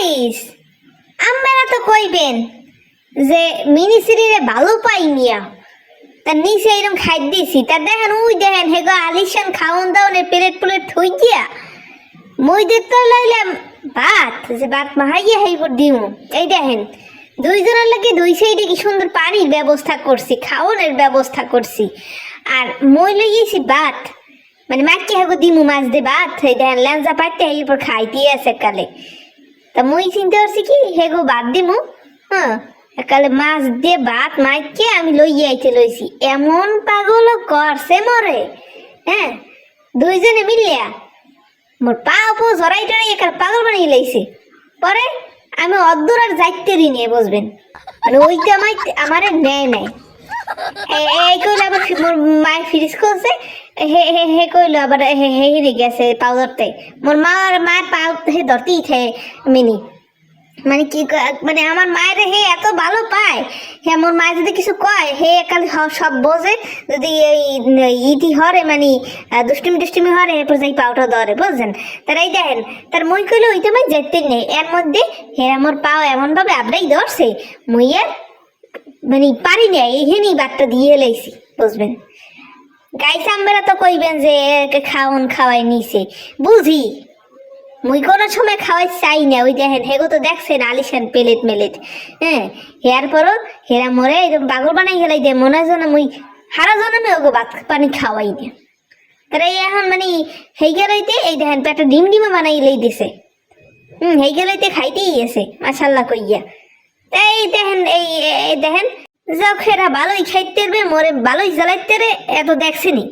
Guys আমরা তো কইবেন যে মিনি সিরিরে ভালো পাই মিয়া। তার নিচে এরকম খাই দিছি। তার দেখেন ওই দেখেন, হেগো আলিশান খাওন দাওনের প্লেট প্লেট থই গিয়া মই দেখতে লাইলাম ভাত, যে ভাত মাহাইয়া হেইবার দিমু। এই দেখেন, দুইজনের লাগে দুই সাইডে কি সুন্দর পানির ব্যবস্থা করছি খাওয়ানোর ব্যবস্থা করছি। আর মই লইয়েছি ভাত মানে মাকে হেগো দিমু মাছ দে ভাত, এই দেখেন ল্যাঞ্জা পাইতে এরপর খাইতে আছে কালে তা মুই চিন্তা করছি কি? হেগো বাদ দিমু হ্যাঁ একালে মাছ দিয়ে ভাত, মাইকে আমি লইয়ে আইতে লইছি। এমন পাগল করছে মরে। হ্যাঁ দুইজনে মিলিয়া মোর পা উপো জড়াই টড়াই একাল পাগল বানিয়ে লাইছে। পরে আমি অদ্দুর আর যাইতে নিয়ে বসবেন মানে ওইটা আমার আমারে নেয় নাই। এই কইলো আবার মায়ের ফ্রিজ করছে হে হে হে কইলো আবার, হে হে হেরে গেছে পাও ধরতে মোর মা, মায়ের পাও হে ধরতেই থে মিনি। মানে কি মানে আমার মায়ের হে এত ভালো পায়। হে, মোর মায়ের যদি কিছু কয়, হে একাল সব বোঝে। যদি এই ইটি হরে মানে দুষ্টুমি দুষ্টুমি হরে, এরপর যাই পাওটা ধরে, বুঝছেন? তার এই দেখেন, তার মই কইলো ওইটা মই যেতে নেই। এর মধ্যে হে আমার পাও এমন ভাবে আবড়াই ধরছে। মই আর মানে পারি না এইখানেই বাটটা দিয়ে লাইছি বুঝবেন গাইস আমরা তো কইবেন যে, একে খাওন খাওয়াই নিছে। বুঝি? মুই কোনো সময় খাওয়াই চাই না ওই দেখেন হেগো তো দেখছেন আলিশান পেলেট মেলেট। হ্যাঁ হেয়ার পরও হেরা মরে এরকম পাগল বানাই গেলাই দে মনে হয় মুই হারা জন্মে ওগো ভাত পানি খাওয়াই না তারা এখন মানে হেই গেলাইতে, এই দেখেন পেটে ডিম ডিমা বানাই লই দিছে। হুম হেই গেলাইতে খাইতেই আছে মাশাল্লাহ কইয়া। এই দেখেন এই দেখেন যাও খেরা ভালোই খাইতে পারবে মোরে ভালোই জ্বালাইতে রে এত দেখছেনি